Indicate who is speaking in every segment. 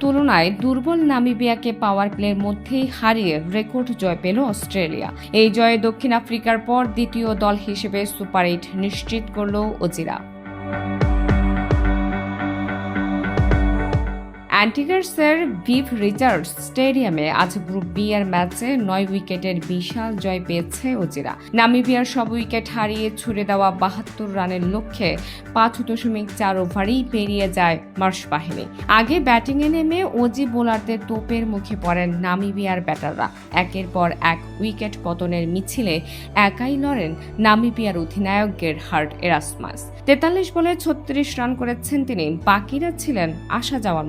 Speaker 1: তুলনায় দুর্বল নামিবিয়াকে পাওয়ার প্লের মধ্যেই হারিয়ে রেকর্ড জয় পেল অস্ট্রেলিয়া। এই জয়ে দক্ষিণ আফ্রিকার পর দ্বিতীয় দল হিসেবে সুপার এইট নিশ্চিত করল ওজিরা। অ্যান্টিগার্সের ভিভ রিচার্ডস স্টেডিয়ামে আজ গ্রুপ বি এর ম্যাচে নয় উইকেটের বিশাল জয় পেয়েছে ওজিরা। নামিবিয়ার সব উইকেট হারিয়ে ছুড়ে দেওয়া বাহাত্তর রানের লক্ষ্যে পাঁচ দশমিক চার ওভারেই পেরিয়ে যায় মার্শ বাহিনী। আগে ব্যাটিংয়ে নেমে ওজি বোলারদের তোপের মুখে পড়েন নামিবিয়ার ব্যাটাররা। একের পর এক উইকেট পতনের মিছিলে একাই লড়েন নামিবিয়ার অধিনায়ক গেরহার্ড এরাসমাস। তেতাল্লিশ বলে ছত্রিশ রান করেছেন তিনি, বাকিরা ছিলেন আসা যাওয়ার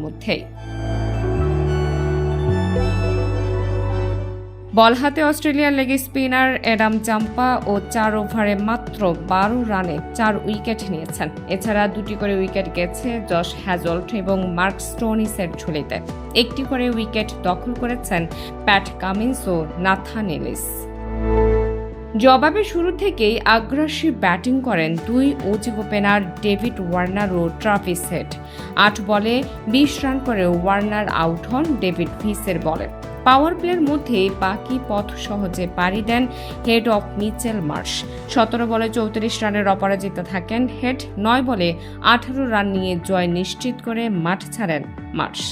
Speaker 1: বল হাতে অস্ট্রেলিয়ার লেগ স্পিনার অ্যাডাম জাম্পা ও চার ওভারে মাত্র বারো রানে চার উইকেট নিয়েছেন। এছাড়া দুটি করে উইকেট গেছে জশ হ্যাজল্ট এবং মার্ক স্টোনিসের ঝুলিতে। একটি করে উইকেট দখল করেছেন প্যাট কামিন্স ও নাথান এলিস জবাবে শুরু থেকেই আগ্রাসী ব্যাটিং করেন দুই ওজি ওপেনার ডেভিড ওয়ার্নার ও ট্রাভিস হেড। আট বলে বিশ রান করে ওয়ার্নার আউট হন ডেভিড ভিসের বলে। পাওয়ার প্লের মধ্যে বাকি পথ সহজে পাড়ি দেন হেড অফ মিচেল মার্শ। সতেরো বলে চৌত্রিশ রানের অপরাজিত থাকেন হেড, নয় বলে আঠারো রান নিয়ে জয় নিশ্চিত করে মাঠ ছাড়েন মার্শ।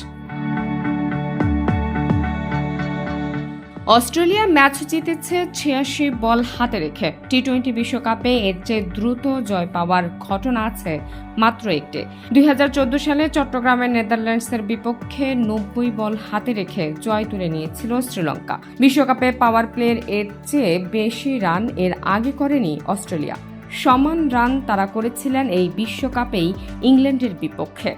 Speaker 1: অস্ট্রেলিয়া ম্যাচ জিতেছে ছিয়াশি বল হাতে রেখে। টি টোয়েন্টি বিশ্বকাপে এর চেয়ে দ্রুত জয় পাওয়ার ঘটনা আছে মাত্র একটি। দু হাজার চোদ্দ সালে চট্টগ্রামের নেদারল্যান্ডসের বিপক্ষে নব্বই বল হাতে রেখে জয় তুলে নিয়েছিল শ্রীলঙ্কা। বিশ্বকাপে পাওয়ার প্লের এর চেয়ে বেশি রান এর আগে করেনি অস্ট্রেলিয়া। সমান রান তারা করেছিলেন এই বিশ্বকাপেই ইংল্যান্ডের বিপক্ষে।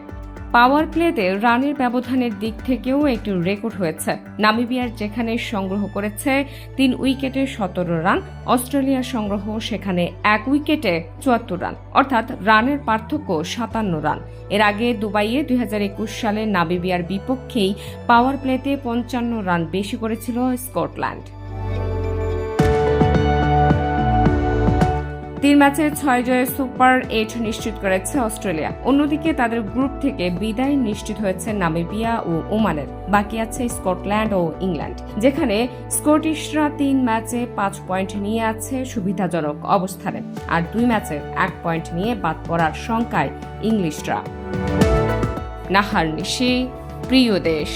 Speaker 1: পাওয়ার প্লেতে রানের ব্যবধানের দিক থেকেও একটি রেকর্ড হয়েছে। নামিবিয়ার যেখানে সংগ্রহ করেছে তিন উইকেটে সতেরো রান অস্ট্রেলিয়ার সংগ্রহ সেখানে এক উইকেটে চুয়াত্তর রান, অর্থাৎ রানের পার্থক্য সাতান্ন রান। এর আগে দুবাইয়ে দুই হাজার একুশ সালে নামিবিয়ার বিপক্ষেই পাওয়ার প্লেতে পঞ্চান্ন রান বেশি করেছিল স্কটল্যান্ড। তিন ম্যাচে ছয় জয়ে সুপার এইট নিশ্চিত করেছে অস্ট্রেলিয়া। অন্যদিকে তাদের গ্রুপ থেকে বিদায় নিশ্চিত হয়েছে নামিবিয়া ও ওমানের। বাকি আছে স্কটল্যান্ড ও ইংল্যান্ড, যেখানে স্কটিশরা তিন ম্যাচে পাঁচ পয়েন্ট নিয়ে আছে সুবিধাজনক অবস্থানে, আর দুই ম্যাচে এক পয়েন্ট নিয়ে বাদ পড়ার শঙ্কায় ইংলিশরা। নাহার নিশি, প্রিয় দেশ।